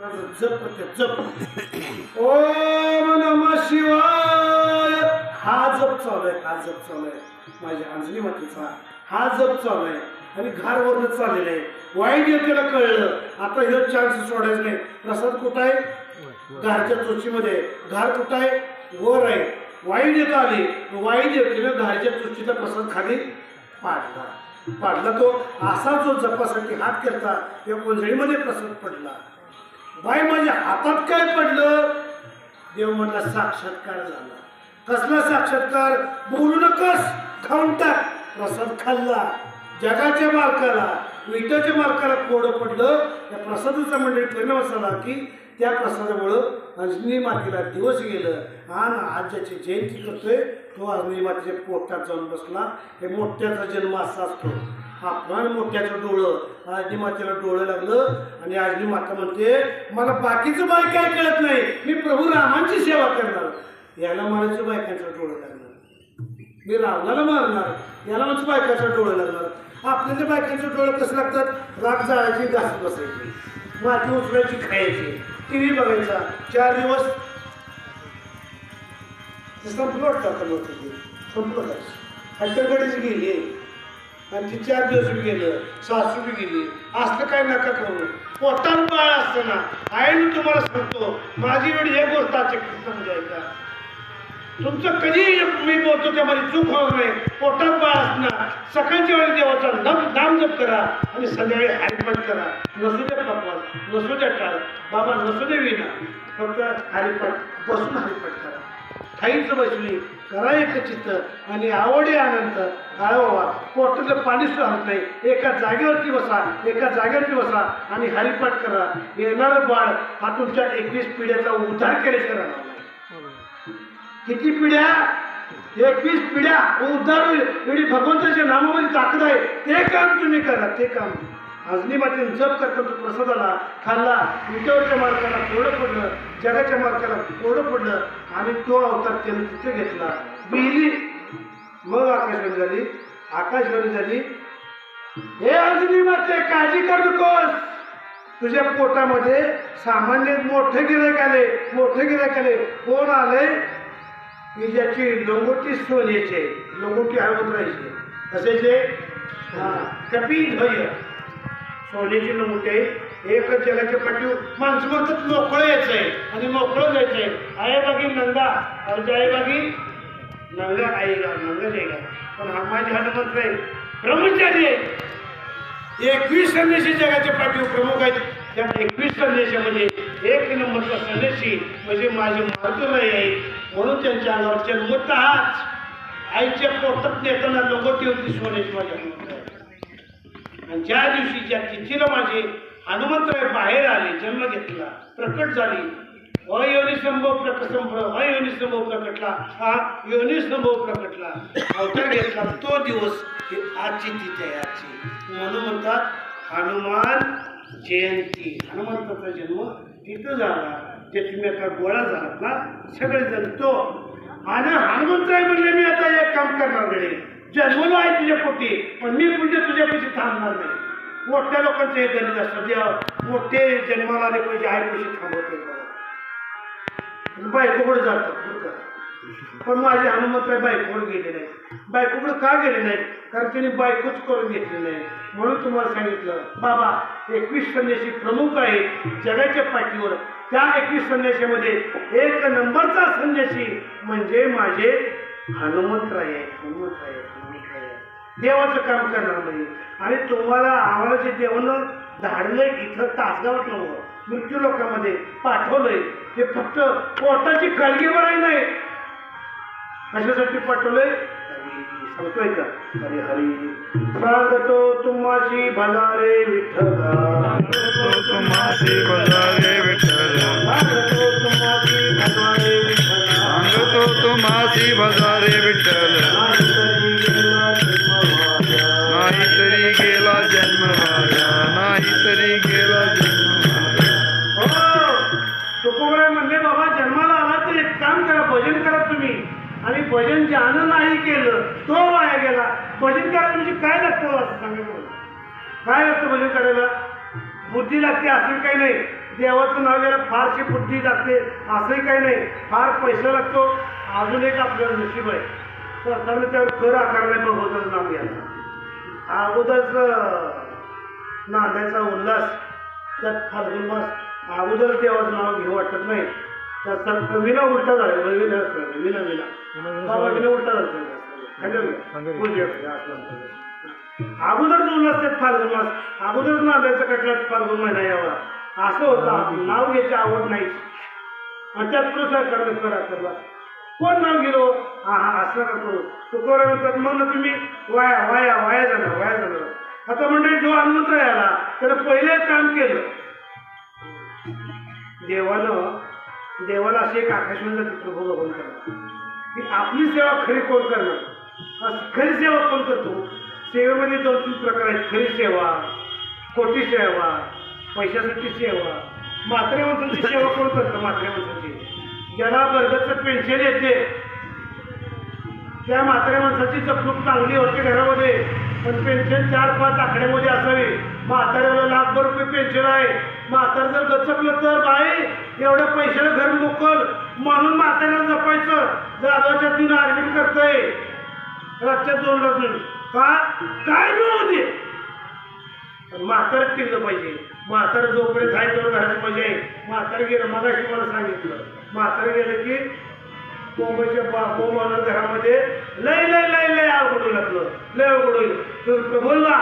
जप जप ओम नम शिवाय हा जप चालू आहे. हा जप चालू आहे. माझ्या अंजली मातीचा हा जप चालू आहे. आणि घारवरनं चाललेलं आहे वाईट येतेला कळलं आता हे चान्स सोडायचं नाही प्रसाद कुठं आहे घरच्या चोचीमध्ये घार कुठं आहे वर आहे वाईट येत आली वाईट येते घरच्या चोचीचा प्रसाद खाली पाडला पाडला तो. असा जो जपासाठी हात करता त्या कोंजळीमध्ये प्रसाद पडला. बाई माझ्या हातात काय पडलं? देव म्हणला साक्षात्कार झाला. कसला साक्षात्कार? बोलू नकस खाऊन टाक. प्रसाद खाल्ला. जगाच्या मालकाला विटाच्या मालकाला कोडं पडलं. त्या प्रसादाचा म्हणजे परिणाम असा झाला की त्या प्रसादामुळं अंजनी मातेला दिवस गेलं. आणि आज ज्याची जयंती करतोय तो अंजनी मातेच्या पोटात जाऊन बसला. हे मोठ्याचा जन्म असा असतो. आपण मोठ्याचं डोळं. आजनी मातेला डोळं लागलं आणि आजनी माता म्हणते मला बाकीचं बाय काय कळत नाही. मी प्रभू रामांची सेवा करणार. याला म्हणायचं बायकांचं डोळं लागणार. मी रावणाला मारणार. याला माझं बायकाचं डोळं लागणार. आपल्याला बायकांचं डोळं कसं लागतात? राग जाळायची घास बसायची. माती उचलायची खायची. टी व्ही बघायचा. चार दिवस. संपलं वाटतं आता लोक ते. संपलं काय गेली. आणि चार दिवस बी गेलं सासू बी गेली. असलं काय नका करू. पोटात बाळ असताना आईने तुम्हाला सांगतो माझी वेळ हे गोष्ट आजच्या कृष्णामध्ये ऐका तुमचं कधी मी बोलतो त्यामध्ये चूक होणार नाही. पोटात बाळ असणार सकाळच्या वेळी देवाचा नम नाम जप करा आणि संध्याकाळी हरिपाठ करा. नसू द्या पकवास नसू द्या टाळ. बाबा नसू दे विना. फक्त हरिपाठ बसून हरिपाठ करा. खाईच बसली करा एक चित्त आणि आवडे आनंद. काय बाबा पोटातलं पाणी सुद्धा होत नाही. एका जागेवरती बसा एका जागेवरती बसा आणि हरिपाठ करा. येणारं बाळ हा तुमच्या एकवीस पिढ्याचा उद्धार केल्याशिवाय राहणार किती पिढ्या? एकवीस पिढ्या उद्धार होईल. एवढी भगवंताच्या नामामध्ये ताकद आहे. ते काम तुम्ही करा ते काम. अजनी मातीन जप करता तो प्रसादाला खाल्ला विटेवरच्या मार्गाला कोरडं पडलं जगाच्या मार्गाला कोरडं पडलं आणि तो अवतार त्याने तिथे घेतला. विहिरी मग आकाशवाणी झाली आकाशवाणी झाली हे अजनी माते काळजी कर नकोस. तुझ्या पोटामध्ये सामान्य मोठे गिरायक आले मोठे गिरायक आले कोण आले की ज्याची लंगोटी सोन्याचे लंगोटी लंगोटी राहायचे कशाचे जे कपी धैर्य सोन्याची लंगोटी आहे एकच जगाच्या पाठी माणसं म्हणतात मोकळं यायचं आहे आणि मोकळं जायचंय. आहे आहे बागी नंदा अर्ज आहे बागी. नंगा आई गा नंगा जायगा पण हा माझी हनुमंत नाही ब्रह्मचारी आहे. एकवीस संदेशी जगाच्या पाठी प्रमुख आहेत. त्या एकवीस संदेशामध्ये एक नंबरचा संदेशी म्हणजे माझे मार्गराई आहे. म्हणून त्यांच्या अंगावर हाच. आईच्या पोटात नेताना लोक होती सोन्याची माझ्या हनुमंतराय आणि ज्या दिवशी ज्या तिथीला माझे हनुमंतराय बाहेर आले जन्म घेतला प्रकट झाली अयोनिसंभव प्रकसंभव अयोनिसंभव प्रकटला हा योनिसंभव प्रकटला अवतार घेतला तो दिवस हे आजची तिथी आहे आजची. म्हणून म्हणतात हनुमान जयंती. हनुमंताचा जन्म तिथं झाला जे तुम्ही आता गोळा झालात ना सगळेजण तो. आणि हनुमंतराय म्हणले मी आता एक काम करणार नाही जन्मलो आहे तुझ्या पोटी पण मी तुझ्या पैसे थांबणार नाही. मोठ्या लोकांचं हे गणित असतं. देव मोठे जन्माला आले पाहिजे आहे पैसे थांबवते बायकोकडे जातात? पण माझे हनुमंतराय बायकोकडे गेले नाही. बायकोकडे का गेले नाही? कारण त्यांनी बायकोच करून घेतली नाही. म्हणून तुम्हाला सांगितलं बाबा एकवीस संदेशी प्रमुख आहे जगाच्या पाठीवर. त्या एकवीस संदेशामध्ये एक नंबरचा संदेशी म्हणजे माझे हनुमंतराय हनुमंतराय. आहे. देवाचं काम करणार नाही. आणि तुम्हाला आम्हाला जे देवानं धाडलंय इथं तासगावात नव्हतं मृत्यू लोकांमध्ये पाठवलंय. ते फक्त पोटाची काळजी बराई नाही. कशासाठी पाठवलंय? सांगतोय का? हरी हरी सांगतो तुम्हाची भलारे विठ्ठला. तुम्हाची भलारे बजारे विठ्ठल. सांगतो तुम्हाची भलारे विठ्ठला. सांगतो तुम्हाची भलारे काय लागतं असं सांगा मला. काय लागतं भजन करायला? बुद्धी लागते असं काही नाही. देवाचं नाव घ्यायला फारशी बुद्धी लागते असंही काही नाही. फार पैसा लागतो. अजून एक आपलं नशीब आहे. सरकारने त्यावर कर आकारलाय बघवतं नाव घ्यायला. अगोदरच नांदायचा उल्हास त्यात फाल्गुन मास अगोदर देवाचं नाव घेऊ वाटत नाही. त्यात सर- विना उलटा झाला विना विना विना विना उलटा झाला अगोदर उल्हास त्यात फाल्गुन मास अगोदर नांदायचा कटल्यात फाल्गुन महिना यावा. असं होतं. नाव घ्यायची आवड नाही. आणि त्यात पुढे सरकारने कर आकारला कोण नाव गेलो हा हा असं का करू. म्हणतात मग ना तुम्ही वाया वाया वाया जाणार वाया जाणार. आता म्हणजे जो हनुमंत आला त्यानं पहिले काम केलं. देवानं देवाला अशी एक आकाशवाणी जाते प्रभू भगवंताला. की आपली सेवा खरी कोण करणार? असं खरी सेवा कोण करतो? सेवेमध्ये दोन तीन प्रकार आहेत खरी सेवा खोटी सेवा पैशासाठी सेवा. म्हात्रे माणसांची सेवा कोण करतं म्हात्रे माणसाची ज्याला बर्गरचं पेन्शन येते त्या म्हाताऱ्या माणसाची जपणूक चांगली होती घरामध्ये पण पेन्शन चार पाच आकड्यामध्ये असावी. म्हाताऱ्याला लाखभर रुपये पेन्शन आहे. म्हातार जर गचकलं तर बाई एवढ्या पैशाला घर मोकल. म्हणून म्हाताऱ्याला जपायचं. जाधवाच्या तीन ऍडमिट करतोय. रातच्या दोन वाजून का? काय बी होऊ दे पण पाहिजे. म्हातार जोपर्यंत आहे तेवढं घराची मजा आहे. म्हातारं गेलं मगाशी मला सांगितलं. म्हातार गेलं की मुंबईच्या बा म्हणून घरामध्ये लय लय लय लय अवघड होईल आपलं. लय अवघड होईल. तर बोलला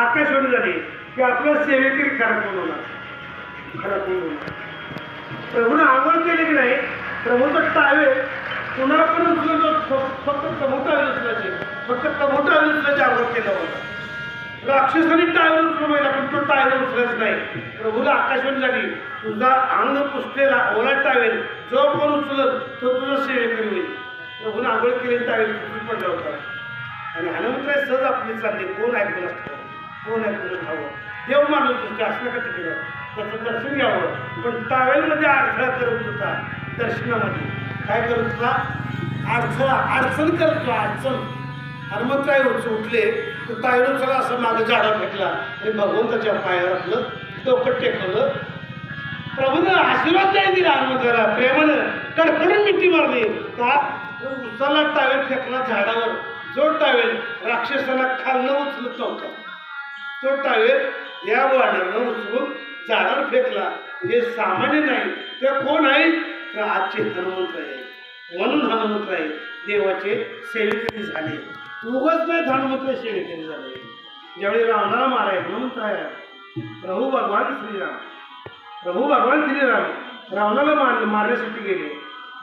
आकाशवाणी झाली की आपलं सेवेकरी खराब कोण होणार खराब कोण होणार प्रभूनं आवड केली की नाही? प्रभूचं टावे पुन्हा पण फक्त प्रभू टावेल असल्याचे फक्त प्रभू टावेल आवड केलं होतं. राक्षसाने टायर उचलून पण तो टायर उचलत नाही. प्रभूला आकाशवाणी झाली तुझा अंग पुसलेला ओला टावेल. जो कोण उचलत तो तुझा सेवेकरी होईल. प्रभूने आंघोळ केली टावेल तुझी पडला होता. आणि हनुमंतराय सहज आपली चालली कोण ऐकून असतं कोण ऐकून खावं देव माणूस तुझ्या असलं का तिकडं त्याचं दर्शन घ्यावं. पण टावेलमध्ये अडथळा करत होता दर्शनामध्ये. काय करत होता? अडथळा अडचण करत होता अडचण. हनुमंतराय उठले तर तायडून चला असं मागं झाडा फेकला. आणि भगवंताच्या पायावर आपलं डोकं टेकवलं. प्रभूनं आशीर्वाद नाही दिला हनुमंताला. प्रेमानं कडकडून मिठी मारली. का? उसाला टावेल फेकला झाडावर. जो टावेल राक्षसाला खालनं उचलत नव्हता. तो टावेल या वाड्यानं उचलून झाडावर फेकला. हे सामान्य नाही. ते कोण आहे? तर आजचे हनुमंत आहे म्हणून हनुमंत आहे देवाचे सेवेकरी झाले. उगच नाही हनुमंत केले झाले ज्यावेळी रावणाला माराय म्हणून आहे. प्रभू भगवान श्रीराम. प्रभू भगवान श्रीराम रावणाला मार मारण्यासाठी गेले.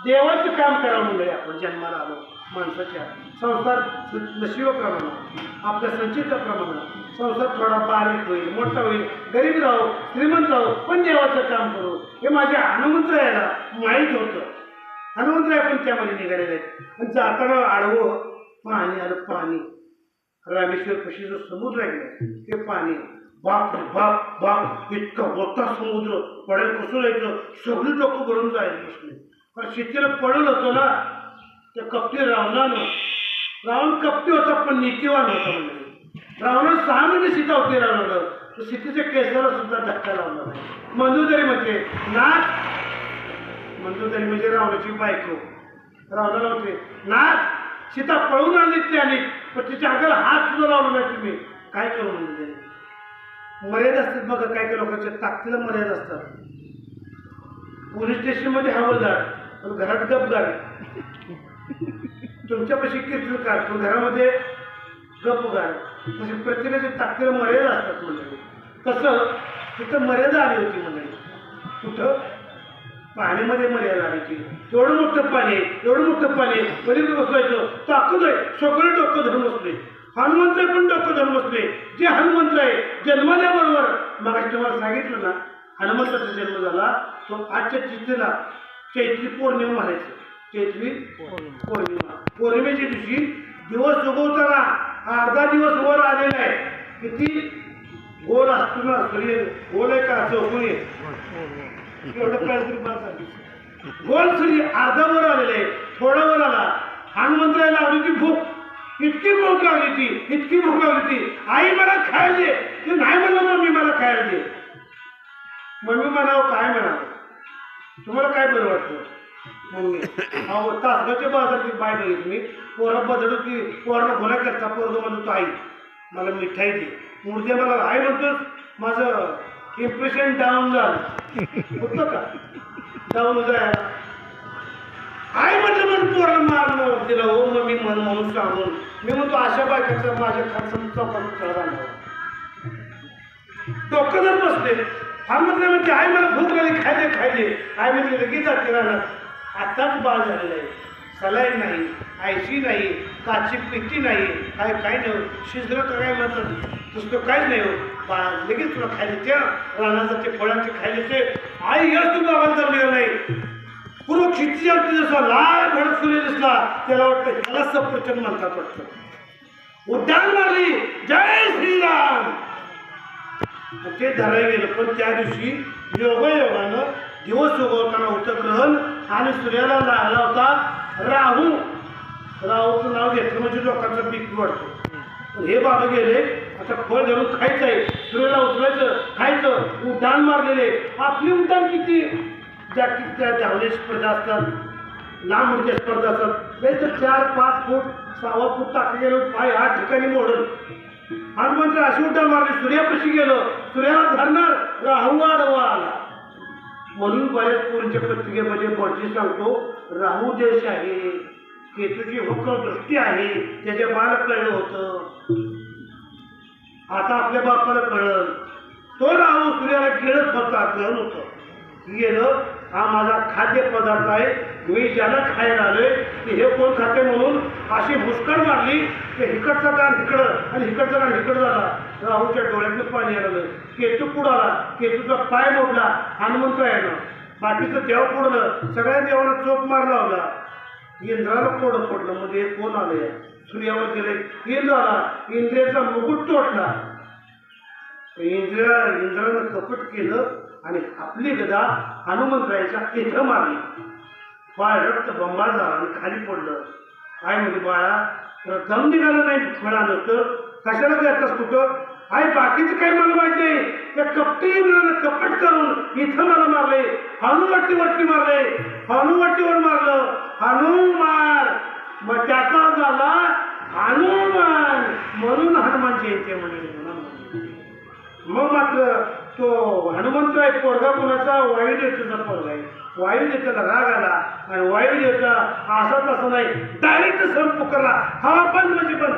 देवाचं काम करावं म्हणजे आपण जन्माला आलो. माणसाच्या संसार नशिबाप्रमाणे आपल्या संचिताप्रमाणे संसार थोडा बारीक होईल मोठा होईल. गरीब राहू श्रीमंत राहू पण देवाचं काम करू. हे माझ्या हनुमंतरायाला माहीत होतं. हनुमंतराय पण त्यामध्ये निघालेले आहेत. आणि जाताना आडवं पाणी आलं पाणी. रामेश्वर पशी जो समुद्र आहे ते पाणी. बाप रे बाप बाप इतका मोठा समुद्र. पडेल कसं जायचं सगळी लोक भरून जायचं बसले. पण शेतीला पडलं होतं ना त्या कपटी रावणानं. रावण कपटी होता पण नीतिवान होता म्हणजे रावणानं सहा महिने सीता होती रावणानं तर सीतेच्या केसाला सुद्धा धक्का लावला नाही. मंजूदरी म्हणते नाथ. मंजूदरी म्हणजे रावणाची बायको. रावणाला होते नाथ. सीता पळून आणली ती आली पण तिच्या अंगाला हात सुद्धा लावला नाही तुम्ही. काय करू म्हणजे मर्यादा असतात बघा काय काय लोकांच्या ताकदीला मर्यादा असतात. पोलीस स्टेशनमध्ये हवलदार पण घरात गपगार. तुमच्यापाशी कीर्तनकार पण घरामध्ये गपगार. म्हणजे प्रत्येकाच्या ताकदीला मर्यादा असतात म्हणजे कसं? तिथं मर्यादा आली होती म्हणजे कुठं? पाण्यामध्ये मर्यादा आणायची एवढं मोठं पाणी एवढं मोठं पाणी आहे. पलीकडे बसवायचं ताकद आहे. डोकं धरून बसले. हनुमंत्र पण डोकं धरून बसले. जे हनुमंत्र आहे जन्मल्याबरोबर मग तुम्हाला सांगितलं ना हनुमंताचा जन्म झाला तो आजच्या तिथेला चैत्री पौर्णिमा म्हणायचं. चैत्री पौर्णिमा. पौर्णिमेच्या दिवशी दिवस उगवताना अर्धा दिवस वर आलेला आहे. किती? गोल असतो ना सूर्य गोल आहे का? चौकोनी एवढं काहीतरी बस आहे. गोल सूर्य वर आलेला वर आला. हनुमंतरायला आली ती भूक. इतकी भूक लागली ती इतकी भूक लागली ती. आई मला खायला दे. ते नाही म्हणलं मम्मी मला खायला दे. मम्मी म्हणावं काय म्हणावं? तुम्हाला काय बरं वाटतं? मम्मी अहो तासगावच्या बाजारात बाय बघितली मी पोरा बदलू की पोराला घोला करता पोरग म्हणतो आई मला मिठाई दे. मुर्दे मला आई म्हणतोच माझं इम्प्रेशन डाऊन झालं. होतं का? डाऊन जायला आई म्हटलं म्हणून पोराला मारणं तिला हो मग मी म्हण म्हणून सांगून. मी म्हणतो अशा बायकाचा माझ्या खर्च चौकात खेळ डोकं जर बसले हा म्हटलं म्हणजे आई मला भूक लागली खायले खायले. आई म्हणजे लगेच जाते राहणार आताच बाळ झालेलं आहे. सलाईन नाही आयसी नाही काची पिटी नाही काय काय नाही शिजलं तर काय म्हणतात? दुसरं काहीच नाही हो बाळा लगेच तुला खायला त्या रानाचं ते फळांचे खायले ते आई यश तू गावाला जमलेलं नाही. पूर्व खिची आमची जसा लाल भडक सूर्य दिसला. त्याला वाटतं ह्याला सफरचंद म्हणतात वाटतं. उड्डाण मारली. जय श्रीराम. ते धरायला गेलं. पण त्या दिवशी योगायोगानं दिवस उगवताना होतं ग्रहण आणि सूर्याला राहिला होता राहू. राहूचं नाव घेतलं म्हणजे लोकांचा पीक वाढतो. हे बाबा गेले. असं फळ धरून खायचं आहे सूर्याला उचलायचं खायचं उड्डाण मारलेले. आपली उड्डाण किती? जागतिक त्या धावणे स्पर्धा असतात लांब उडच्या स्पर्धा असतात. नाही तर चार पाच फूट सहावा फूट टाकले गेलो पाय आठ ठिकाणी मोडल. हनुमंत अशी उड्डाण मारली सूर्यापाशी गेलं. सूर्याला धरणार राहू आडवा आला. म्हणून बऱ्याच पोरींच्या पत्रिकेमध्ये म्हणजे बळजी सांगतो राहू देश आहे केतूची हुकम दृष्टी आहे त्याच्या बाला कळलं होतं. आता आपल्या बापाला कळलं. तो राहू सूर्याला गिळत होता कळलं होतं गेलं हा माझा खाद्य पदार्थ आहे. मी ज्याला खायला आलोय की हे कोण खाते म्हणून अशी मुस्कड मारली की हिकडचा कान हिकडं आणि हिकडचा कान इकडं झाला. राहूच्या डोळ्यातलं पाणी आलं केतू पुढं आला. केतूचा पाय मोडला. हनुमंत यायला. बाकीचं देव पुढलं. सगळ्या देवाला चोप मार लावला. इंद्राला कोडं फोडलं मध्ये कोण आलं या सूर्यावर गेले इंद्राला इंद्रियाचा मुकुट तोडला. इंद्रिया इंद्रानं कपट केलं आणि आपली गदा हनुमंतरायच्या इथं मारली. बाळ रक्त बंबाळ झाला आणि खाली पडलं. काय म्हणजे बाळा? तर दम निघालं नाही फळानं तर कशाला जायचं कुठं आहे बाकीचं काही मला माहीत नाही. त्या कपटी इंद्रानं कपट करून इथं मला मारले. हनुवटीवरती मारले. हनुवटीवर मारलं. हनुमान मग त्याचा झाला हनुमान म्हणून हनुमान जयंती म्हणजे मग मात्र तो हनुमंत आहे पोरगा कोणाचा? वायू देवतेचा पोरगा आहे. वायू देवतेला राग आला आणि वायू देवता असा तसा नाही. डायरेक्ट संप करला हा बंद म्हणजे बंद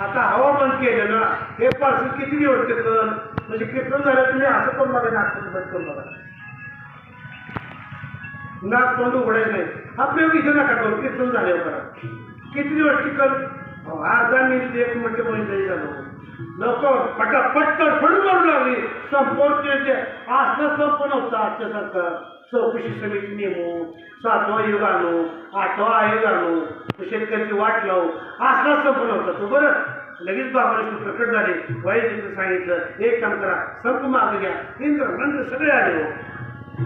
आता हवा बंद केलं ना हे पासून किती दिवस टिकल म्हणजे कीर्तन झालं तुम्ही असं पण बघा नागपूर बंद करून बघा नाक. तोंड उघडायचं नाही. आपल्या इथे नका करू कीर्तन झाल्यावर करा. किती दिवस टिकल? अर्धा मिनिट एक मिनिट म्हणजे झालं. लोक पटकन फडून मारू लागली. संपूर्ण असलं संपन्न होतं आजच्या सरकार चौकशी समिती नेमू सातवा युग आणू आठवा आयोग आणू शेतकरी वाट लावू असला संपन्न होता. तो बरं लगेच बाबा प्रकट झाले. वाईट सांगितलं एक काम करा संप माग घ्या. इंद्र नंतर सगळे आले हो.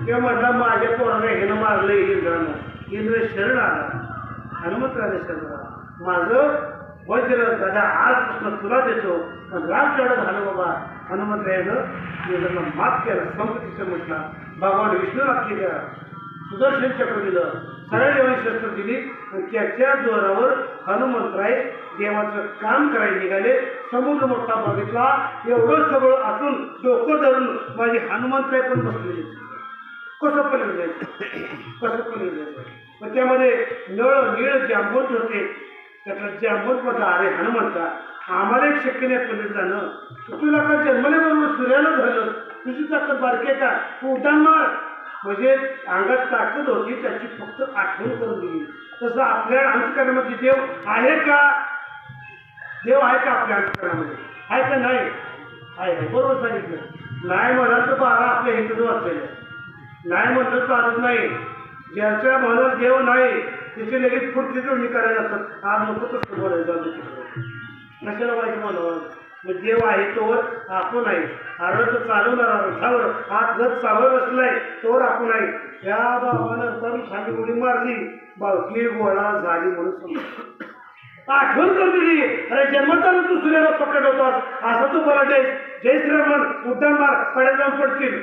तेव्हा म्हटला माझ्या पोराला हेनं मारलं इंद्रानं इंद्र शरण आला. हनुमंतराने शरण आला. माझं वज्र गदा आजपासून तुला देतो. पण राग चढत झालं बाबा. हनुमंतरायानं इंद्राला माफ केला. संपतीचं म्हटला भगवान विष्णूला केलं सुदर्शन चक्र दिलं सगळ्या देवाने शस्त्र दिली आणि त्याच्या जोरावर हनुमंतराय देवाचं काम करायला निघाले. समुद्र मोठा बघितला एवढं सगळं असून डोकं धरून माझी हनुमंतराय पण बसलेली कसं पलीकडे जायचं? कसं पलीकडे जायचं? मग त्यामध्ये नळ निळ जांबूत होते. त्यातला जांबूत म्हटलं अरे हनुमंता आम्हाला एक शक्य नाही पलीकडे जाणं. तुला का जन्मल्याबरोबर सूर्याला धरलं तुझी ताकद बारके का? उड्डाण मार. म्हणजे अंगात ताकद होती त्याची फक्त आठवण करून दिली. तसं आपल्या अंतकरणामध्ये देव आहे का? देव आहे का आपल्या अंतकरणामध्ये? आहे का नाही? आहे बरोबर सांगितलं. नाही म्हणाल तर बारा आपल्या हिंदूच वाचलेलं नाही म्हणलं चालत नाही. ज्याच्या मनात देव नाही त्याची लगेच पुढची जोडणी करायला असतात आज नको तसं बोलायचं कशाला वाईट म्हणावं मग देव आहे तोवर आपण आहे. आरोग्य रथ चालवणारा रथावर हात रथ चालवत असलाय तोवर आपण आहे. या बाबानं तर खाली उडी मारली. बावकी गोळा झाली म्हणून आठवण करून दिली अरे जन्मताना तू सूर्याला पकड होतास. असं तू बोला जय जय श्रीरामन उड्डाण मार पडे जाऊन पडतील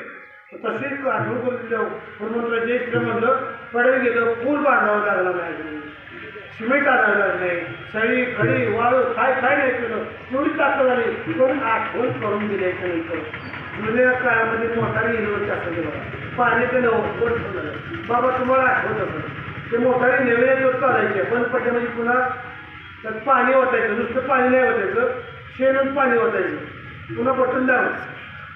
तशी आठवण करून दिलं. हनुमंतराव जय म्हणलं कडे गेलं पूल बांधावं लागला नाही सिमेंट आणावं नाही सळी खडी वाळू काय काय नाही केलं. एवढी ताकद आली. पण आठवण करून दिल्याच्या नंतर जुन्या काळामध्ये मोटारी गेली होती असं ते पाणी ते नव्हतं झालं बाबा तुम्हाला आठवत असेल. ते मोटारी नवीन चालायचे. बंद पडले म्हणजे पुन्हा त्यात पाणी ओतायचं. नुसतं पाणी नाही ओतायचं. शेणून पाणी ओतायचं. पुन्हा बटन द्यावं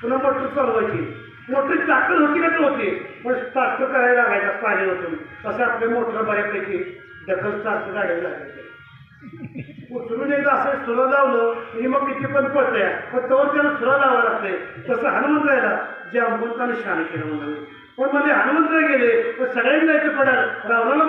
पुन्हा मोटर चालवायची. मोठी ताकद होती का? ती होती पण ताकद करायला लागायचा पाणी होतं तसं आपले मोटर बऱ्यापैकी दखल स्टार्ट गाड्या लागायचं उचलून एकदा असं सुरा लावलं की मग किती पण पडतंय पण तोवर त्याला सुरा लावावं लागतंय. तसं हनुमंतरायला जे हनुमंताने शान केलं म्हणून. पण म्हणजे हनुमंतराय गेले पण सगळ्यांनी जायचं पडाल रावणाला